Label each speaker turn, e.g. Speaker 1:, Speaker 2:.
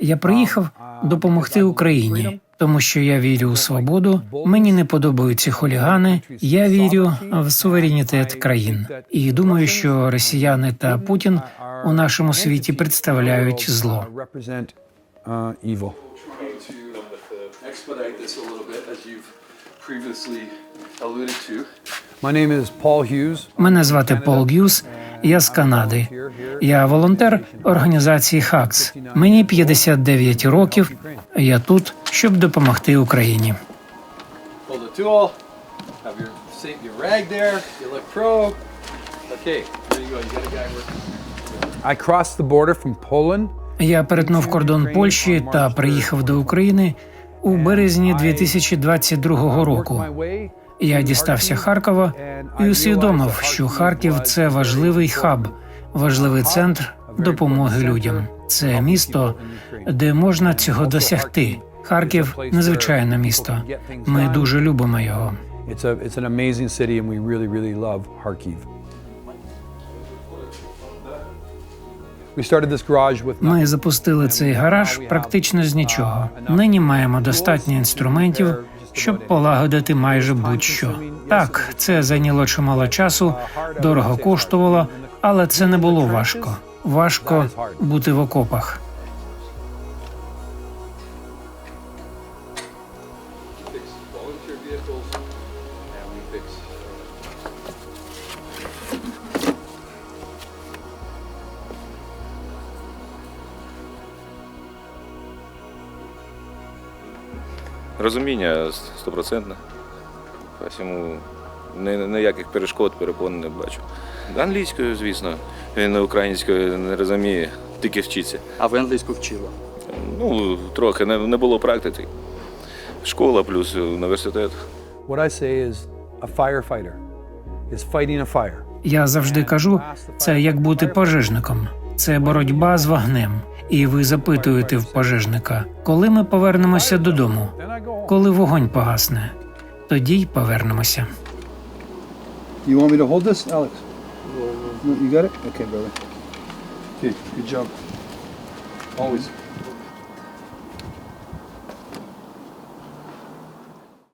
Speaker 1: Я приїхав допомогти Україні, тому що я вірю у свободу. Мені не подобаються хулігани. Я вірю в суверенітет країн. І думаю, що росіяни та Путін у нашому світі представляють зло. Мене звати Пол Гюс. Я з Канади. Я волонтер організації ХАКС. Мені 59 років. Я тут, щоб допомогти Україні. Я перетнув кордон Польщі та приїхав до України у березні 2022 року. Я дістався Харкова і усвідомив, що Харків це важливий хаб, важливий центр допомоги людям. Це місто, де можна цього досягти. Харків незвичайне місто. Ми дуже любимо його.
Speaker 2: With
Speaker 1: Ми запустили цей гараж практично з нічого. Нині маємо достатньо інструментів, щоб полагодити майже будь-що. Так, це зайняло чимало часу, дорого коштувало, але це не було важко. Важко бути в окопах.
Speaker 3: Vehicles,
Speaker 4: Розуміння стопроцентне. Тому ніяких перешкод, перепон не бачу. Англійською, звісно, він українською не розуміє, тільки вчиться.
Speaker 5: А ви англійську вчили?
Speaker 4: Ну, трохи не, не було практики. Школа плюс університет.
Speaker 2: what I say is a firefighter is fighting a fire.
Speaker 1: Я завжди кажу, це як бути пожежником, це боротьба з вогнем. І ви запитуєте в пожежника, коли ми повернемося додому, коли вогонь погасне, тоді й повернемося.
Speaker 6: You want me to hold this, Alex? You got it? Okay, brother. Okay, good job.
Speaker 3: always